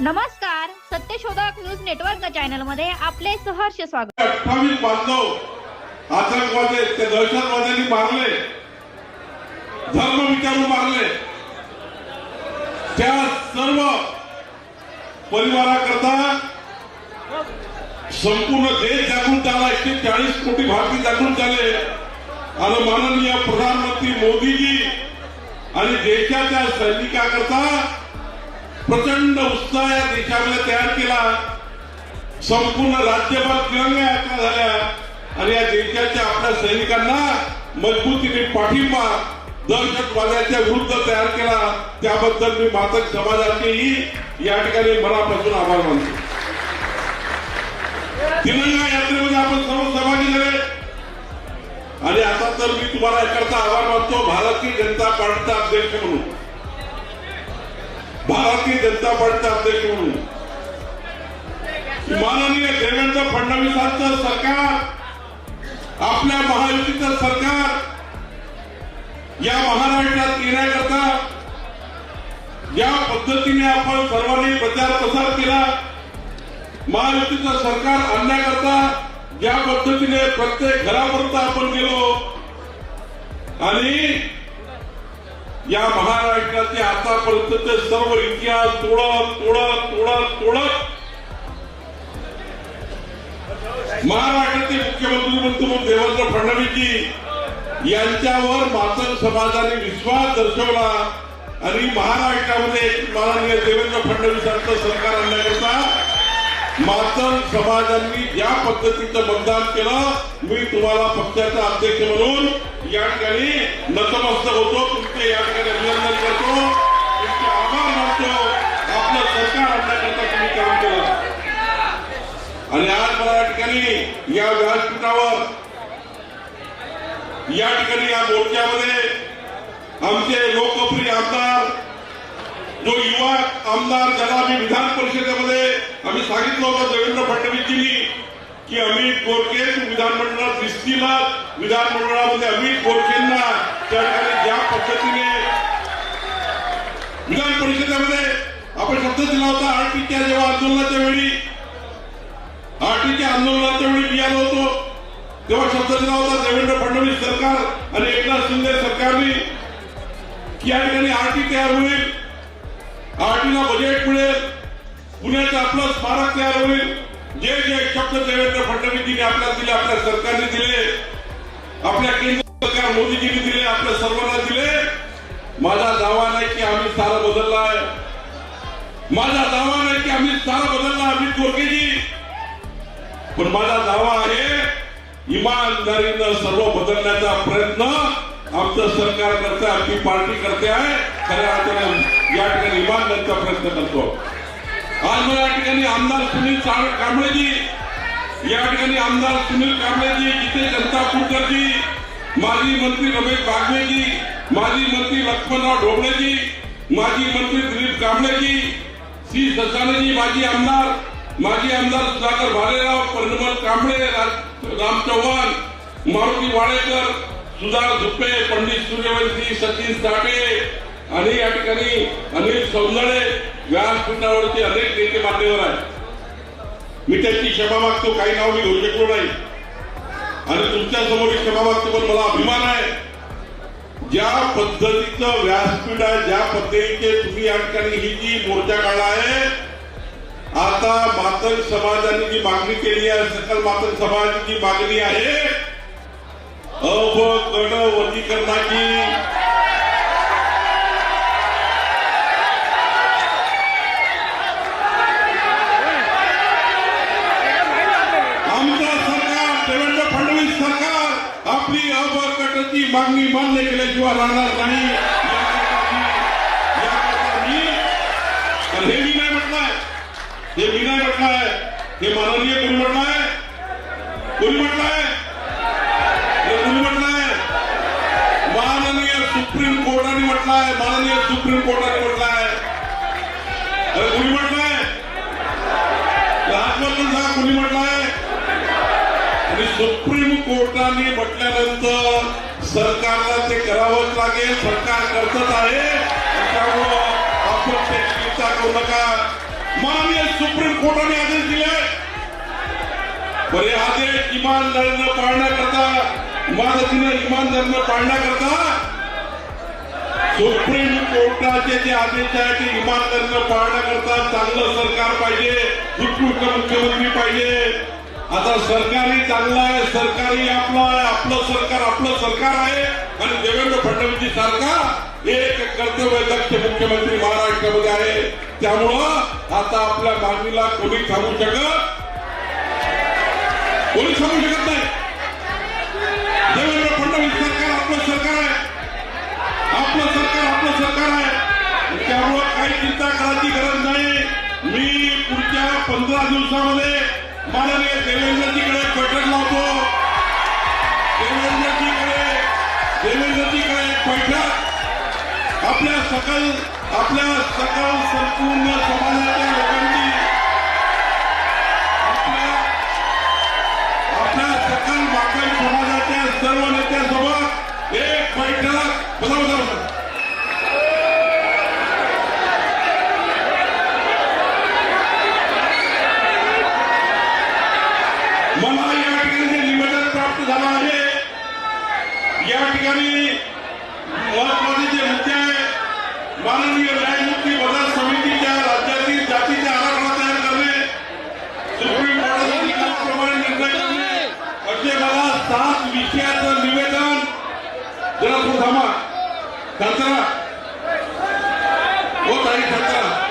नमस्कार सत्यशोधक news network चॅनलमध्ये आपले सहर्ष स्वागत. अठ्ठावीस बांधव आतंकवादी ते दहशतवाद्यांनी मारले. धर्म विचारून मारले. त्या सर्व परिवाराकरता संपूर्ण देश जागून त्याला एकशे चाळीस कोटी भारतीय जागून झाले आणि माननीय प्रधानमंत्री मोदीजी आणि देशाच्या सैनिकाकरता प्रचंड उत्साह या देशामध्ये तयार केला. संपूर्ण राज्यभर तिरंगा यात्रा झाल्या. आणि या देशाच्या आपल्या सैनिकांना मजबूतीने पाठिंबा दहशतवाद्याच्या विरुद्ध तयार केला. त्याबद्दल मी मातक समाजाचेही या ठिकाणी मनापासून आभार मानतो. तिरंगा यात्रेमध्ये आपण सर्व सहभागी झाले. आणि आता तर मी तुम्हाला याकरता आभार मानतो. भारतीय जनता पार्टीचा अध्यक्ष म्हणून. भारतीय जनता पार्टीचा अध्यक्ष म्हणून. माननीय देवेंद्र फडणवीसांचं सरकार आपल्या महायुतीचं सरकार या महाराष्ट्रात येण्याकरता या पद्धतीने आपण सर्वांनी प्रचार प्रसार केला. महायुतीचं सरकार आणण्याकरता ज्या पद्धतीने प्रत्येक घरापर्यंत आपण गेलो. आणि या महाराष्ट्राचे आतापर्यंतचे सर्व इतिहास तोडत तोडत तोडत तोडत महाराष्ट्राचे मुख्यमंत्री म्हणून देवेंद्र फडणवीसजी यांच्यावर मातंग समाजाने विश्वास दर्शवला आणि महाराष्ट्रामध्ये माननीय देवेंद्र फडणवीसांचं सरकार आणण्याकरता मातंग समाजांनी ज्या पद्धतीचं मतदान केलं. मी तुम्हाला पक्षाचा अध्यक्ष म्हणून या ठिकाणी नतमस्तक होतो. तुमचे या ठिकाणी अभिनंदन करतो. तुमचे आभार मानतो. आपलं सरकार आणण्याकरता तुम्ही काम केलं. आणि आज मला या ठिकाणी या व्यासपीठावर या ठिकाणी या मोर्चामध्ये आमचे लोकप्रिय आमदार जो युवा आमदार ज्याला आम्ही विधान परिषदेमध्ये आम्ही सांगितलं होतं देवेंद्र फडणवीसजींनी की अमित गोरखे विधानमंडळात दिसतील विधानमंडळामध्ये अमित गोरखेंना त्या ठिकाणी ज्या पद्धतीने विधान परिषदेमध्ये आपण शब्द दिला होता आरटीच्या जेव्हा आंदोलनाच्या वेळी आरटीच्या आंदोलनाच्या वेळी मी आलो होतो. तेव्हा शब्द दिला होता देवेंद्र फडणवीस सरकार आणि एकनाथ शिंदे सरकारने की या ठिकाणी आरटी तयार होईल. आरटीला बजेट मिळेल. पुण्याचं आपलं स्मारक तयार होईल. जे जे शब्द देवेंद्र फडणवीसजींनी आपल्याला दिले आपल्या सरकारने दिले आपल्या केंद्र सरकार मोदीजींनी दिले आपल्या सर्वांना दिले. माझा दावा नाही की आम्ही सारा बदलला आहे माझा दावा नाही की आम्ही सारा बदलला अमित गोरखेजी पण माझा दावा आहे इमानदारीनं सर्व बदलण्याचा प्रयत्न आमचं सरकार करते आमची पार्टी करते आहे. खऱ्या अर्थाने या ठिकाणी इमानदारीचा प्रयत्न करतो आज मला या ठिकाणी आमदार सुनील कांबळेजी या ठिकाणी आमदार सुनील कांबळेजी जिथे जनता कुलकर्जी माजी मंत्री रमेश बागवेजी माजी मंत्री लक्ष्मणराव ढोबळेजी माजी मंत्री दिलीप कांबळेजी सी ससानेजी माजी आमदार माजी आमदार सुधाकर भालेराव परिमल कांबळे राम चव्हाण मारुती वाडेकर सुधार झुप्पे पंडित सूर्यवंशी सचिन साठे आणि या ठिकाणी अनिल सौंदळे व्यासपीठावरचे अनेक नेते मान्यवर आहेत. मी त्यांची क्षमा मागतो काही नाव मी घेऊ शकलो नाही. आणि तुमच्यासमोर क्षमा मागतो पण मला अभिमान आहे. ज्या पद्धतीचं व्यासपीठ आहे ज्या पद्धतीचे तुम्ही या ठिकाणी ही जी मोर्चा काढला आहे आता मातंग समाजाने जी मागणी केली आहे सकल मातंग समाजाची जी मागणी आहे अवगड वर्गीकरणाची आमचं सरकार देवेंद्र फडणवीस सरकार आपली ती मागणी मान्य केल्याशिवाय राहणार नाही हे मी नाही म्हटलंय हे मी नाही म्हटलंय हे माननीय कोणी म्हटलंय कोणी म्हटलंय हे कोणी म्हटलंय माननीय सुप्रीम कोर्टाने म्हटलंय माननीय सुप्रीम कोर्टाने म्हटलंय. अरे कोणी म्हटलंय? राजवरून सांगा कोणी म्हटलंय? आणि सुप्रीम कोर्टाने म्हटल्यानंतर सरकारला ते करावंच लागेल सरकार करतच आहे. त्यामुळं आपण ते चिंता करू नका. माननीय सुप्रीम कोर्टाने आदेश दिले. बरे आदेश इमानदारीनं पाळण्याकरता इमारतीनं इमानदारीनं पाळण्याकरता सुप्रीम कोर्टाचे जे आदेश आहेत ते इमानदारीनं पाळण्याकरता चांगलं सरकार पाहिजे उत्कृष्ट मुख्यमंत्री पाहिजे. आता सरकारी चांगलं आहे सरकारी आपलं आहे आपलं सरकार आपलं सरकार आहे. आणि देवेंद्र फडणवीस सरकार एक कर्तव्य दक्ष मुख्यमंत्री महाराष्ट्रामध्ये आहे. त्यामुळं आता आपल्या मागणीला कोणी थांबू शकत? कोणी थांबू शकत नाही? आपल्या सकल आपल्या सकल संपूर्ण समाजाच्या लोकांची आपल्या आपल्या सकल माकल समाजाच्या सर्व नेत्यासोबत एक बैठक बसा बसा बसा मला या ठिकाणी जे निवेदन प्राप्त झालं आहे या ठिकाणी महत्त्वाचे जे मुद्दे आहे माननीय न्यायमूर्ती मदत समितीच्या राज्यातील जातीचे आराखडा तयार करणे सुप्रीम कोर्टाच्या निकालाप्रमाणे निर्णय करणे असे मला सात विषयाचं निवेदन जरा थोडं थांबा शांतरा हो ताई शांतरा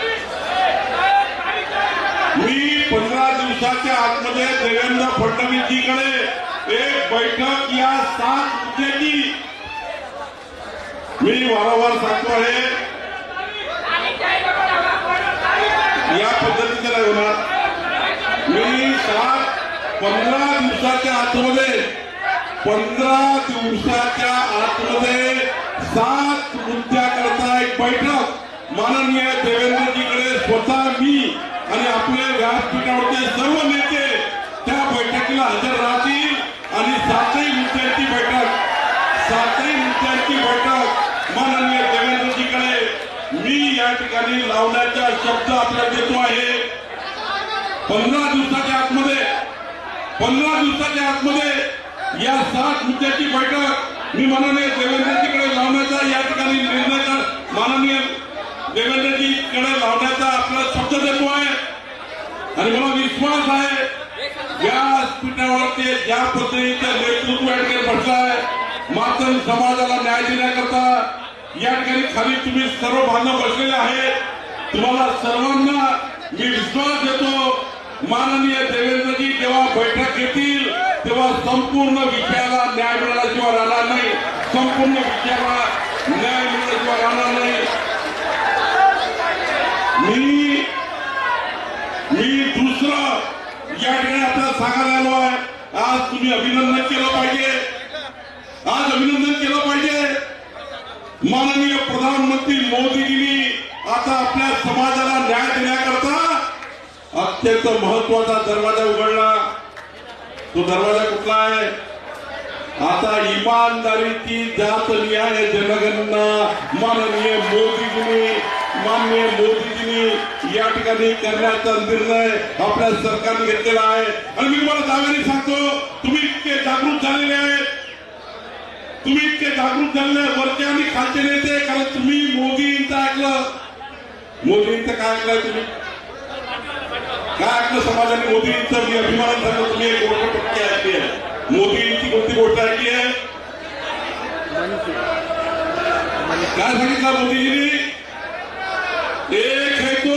मी पंधरा दिवसाच्या आतमध्ये देवेंद्र फडणवीसजीकडे एक बैठक या सात मुद्द्याची मी वारंवार सांगतो आहे. या पद्धतीचं नाही होणार. मी सात पंधरा दिवसाच्या आतमध्ये पंधरा दिवसाच्या आतमध्ये माननीय देवेंद्रजीकडे स्वतः मी आणि आपले व्यासपीठावरचे सर्व नेते त्या बैठकीला हजर राहतील आणि सातही मुद्द्यांची बैठक सातही मुद्द्यांची बैठक माननीय देवेंद्रजीकडे मी या ठिकाणी लावण्याचा शब्द आपल्याला देतो आहे. पंधरा दिवसाच्या आतमध्ये पंधरा दिवसाच्या आतमध्ये या सात मुद्द्याची बैठक मी माननीय देवेंद्रजीकडे लावण्याचा या ठिकाणी निर्णय माननीय देवेंद्रजीकडे लावण्याचा आपला शब्द देतो आहे. आणि मला विश्वास आहे या ते ज्या पद्धतीचं नेतृत्व या ठिकाणी म्हटलं आहे मातन समाजाला न्याय देण्याकरता या ठिकाणी खाली तुम्ही सर्व बांधव बसलेले आहेत. तुम्हाला सर्वांना मी विश्वास देतो. माननीय देवेंद्रजी जेव्हा बैठक घेतील तेव्हा संपूर्ण विषयाला न्याय मिळाल्याशिवाय राहणार नाही. संपूर्ण विषयाला न्याय मिळाल्याशिवाय राहणार नाही मी मी दुसरं या ठिकाणी आपल्याला सांगायला आलो आहे आज तुम्ही अभिनंदन केलं पाहिजे. आज अभिनंदन केलं पाहिजे. माननीय प्रधानमंत्री मोदीजींनी आता आपल्या समाजाला न्याय देण्याकरता अत्यंत महत्त्वाचा दरवाजा उघडला. तो दरवाजा कुठला आहे? आता इमानदारीची जात न्याय जनगणना माननीय मोदीजींनी माननीय मोदीजींनी या ठिकाणी करण्याचा निर्णय आपल्या सरकारने घेतलेला आहे. आणि मी तुम्हाला जागाने सांगतो तुम्ही इतके जागृत झालेले आहेत. तुम्ही इतके जागृत झालेले वरचे आणि खालचे नेते कारण तुम्ही मोदींचं ऐकलं. मोदींचं काय ऐकलंय तुम्ही? काय ऐकलं समाजाने? मोदींचं मी अभिमान झालं तुम्ही एक गोष्ट पक्की ऐकली आहे. मोदींची कोणती गोष्ट ऐकली आहे? काय सांगितलं मोदीजींनी? एक है तो.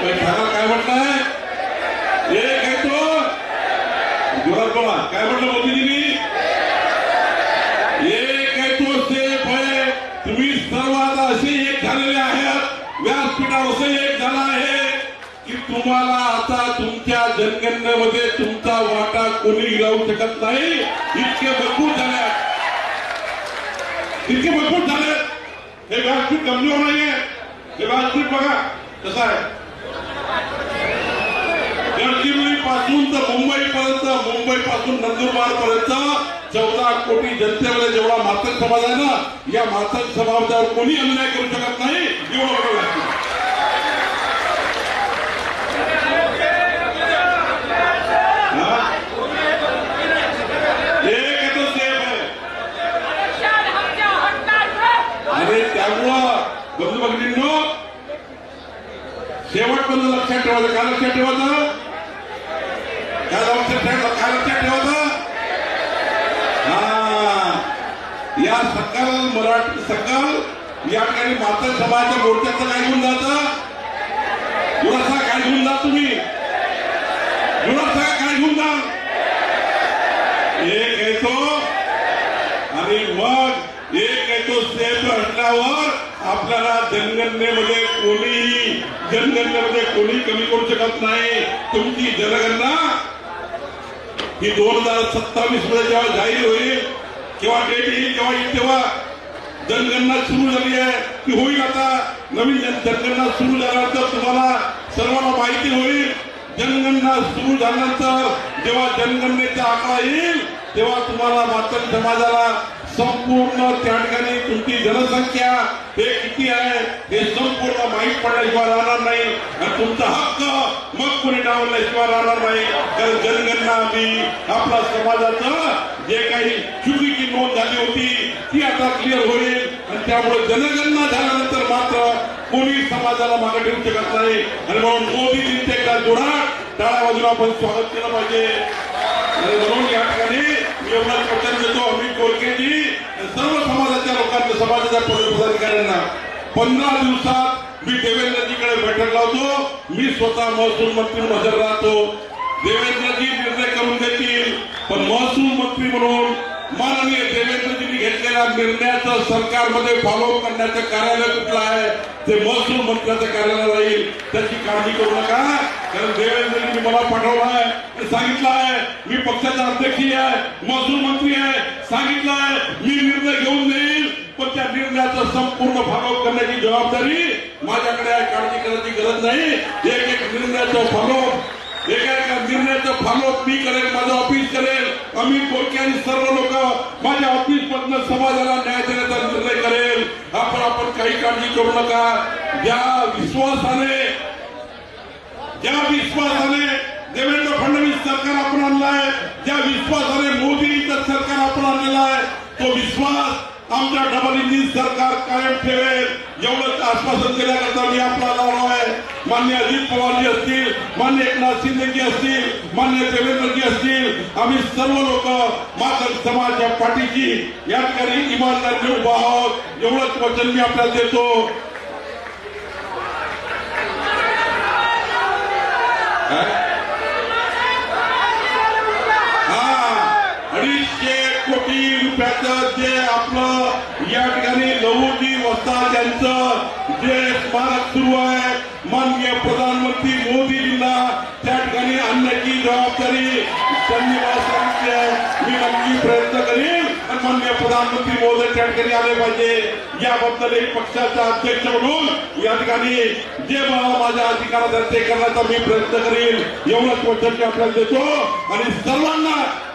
कोई सांगा काय म्हटलंय एक है तो. जोरात बोला. काय म्हटलं मोदीजींनी एक है तो सेफ आहे तुम्ही सर्व आता असे एक झालेले आहात. व्यासपीठावर असे एक झाला आहे. की तुम्हाला आता तुमच्या जनगणनेमध्ये तुमचा वाटा कोणी लावू शकत नाही. इतके मजबूत झाले इतके मजबूत झाले हे व्यासपीठ कमजोर नाहीये. हे व्यासपीठ बघा कसं आहे? गडचिरोली पासून तर मुंबई पर्यंत मुंबई पासून नंदुरबार पर्यंत चौदा कोटी जनतेमध्ये जेवढा मातक समाज आहे ना या मातक समाजावर कोणी अन्याय करू शकत नाही एवढं बघावं लागतं त्यामुळं बंधू भगिनींनो शेवटपर्यंत लक्षात ठेवायचं. काय लक्षात ठेवायचं? काय लक्षात ठेवायचं? काय लक्षात ठेवायचं? हा. या सकल मराठी सकल या ठिकाणी माता समाजाच्या मोर्चाचं काय घेऊन जातं? थोडासा काय घेऊन जा तुम्ही? स्टेप आपल्याला जनगणनेमध्ये कोणीही जनगणनेमध्ये कोणी कमी करू शकत नाही. तुमची जनगणना ही दोन हजार सत्तावीसमध्ये जेव्हा जाहीर होईल किंवा डेट येईल केव्हा येईल तेव्हा जनगणना सुरू झाली आहे. ती होईल आता. नवीन जनगणना सुरू झाल्यानंतर तुम्हाला सर्वांना माहिती होईल. जनगणना सुरू झाल्यानंतर जेव्हा जनगणनेचा आकडा येईल तेव्हा तुम्हाला मातंग समाजाला संपूर्ण त्या ठिकाणी तुमची जनसंख्या हे किती आहे हे संपूर्ण माहीत पडल्याशिवाय राहणार नाही. आणि तुमचा हक्क मग कोणी डावल्याशिवाय राहणार नाही. कारण जनगणना आम्ही आपल्या समाजाचं जे काही चुकीची नोंद झाली होती ती आता क्लिअर होईल. आणि त्यामुळे जनगणना झाल्यानंतर मात्र कोणी समाजाला मागे ठेवू शकत नाही. आणि म्हणून मोदीजींचे एकदा जोडाट टाळ्या बाजूला आपण स्वागत केलं पाहिजे. आणि म्हणून या ठिकाणी मी एवढाच वचन देतो अमित कोलकेजी सर्व समाजाच्या लोकांना समाजाच्या पदाधिकाऱ्यांना पंधरा दिवसात मी देवेंद्रजीकडे बैठक लावतो. मी स्वतः महसूल मंत्री म्हणून हजर राहतो. देवेंद्रजी निर्णय करून देतील. पण महसूल मंत्री म्हणून माननीय देवेंद्रजींनी घेतलेल्या निर्णयाचं सरकारमध्ये फॉलो करण्याचं कार्यालय कुठलं आहे? ते महसूल मंत्र्याचं कार्यालय राहील त्याची काळजी करू नका. कारण देवेंद्रजींनी मला पाठवलं आहे. सांगितलं आहे. मी पक्षाचा अध्यक्षही आहे. महसूल मंत्री आहे. सांगितलं आहे. मी निर्णय घेऊन देईल. पण त्या निर्णयाचा संपूर्ण फॉलो करण्याची जबाबदारी माझ्याकडे काळजी करायची गरज नाही. एक एक निर्णयाचं फॉलो एका निर्णयाचं फॉलोअप मी करेल माझं ऑफिस करेल अमित बोलके आणि सर्व लोक माझ्या ऑफिस मधनं समाजाला न्याय देण्याचा निर्णय करेल आपण आपण काही काळजी करू नका. ज्या विश्वासाने ज्या विश्वासाने देवेंद्र फडणवीस सरकार आपण आणलं आहे ज्या विश्वासाने मोदींचं सरकार आपण आणलेलं आहे तो विश्वास आमच्या डबल इंजिन सरकार कायम ठेवेल. एवढंच आश्वासन देण्याकरता मी आपला लावलो आहे. मान्य अजित पवारजी असतील मान्य एकनाथ शिंदेजी असतील मान्य देवेंद्रजी असतील आम्ही सर्व लोक मातक समाजाच्या पाठीशी या ठिकाणी इमानदारीने उभा आहोत. एवढंच वचन मी आपल्याला देतो. हा अडीचशे कोटी रुपयाचं जे लहुजी वस्ताद यांचं जे स्मारक सुरू आहे. माननीय प्रधानमंत्री मोदीजींना त्या ठिकाणी आणण्याची जबाबदारी त्यांनी मला सांगितली आहे. मी नक्की प्रयत्न करीन आणि माननीय प्रधानमंत्री मोदी त्या ठिकाणी आले पाहिजे. याबद्दल एक पक्षाचा अध्यक्ष म्हणून या ठिकाणी जे मला माझ्या अधिकारात ते करण्याचा मी प्रयत्न करीन. एवढंच वचन मी आपल्याला देतो. आणि सर्वांना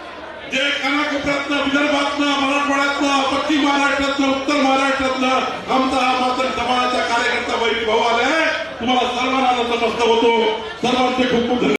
जे कानाकोपऱ्यातनं विदर्भातनं मराठवाड्यातनं पश्चिम महाराष्ट्रातनं उत्तर महाराष्ट्रातनं आमचा हा मात्र समाजाचा कार्यकर्ता वैभव आलाय. तुम्हाला सर्वांना नतमस्तक होतो. सर्वांचे खूप खूप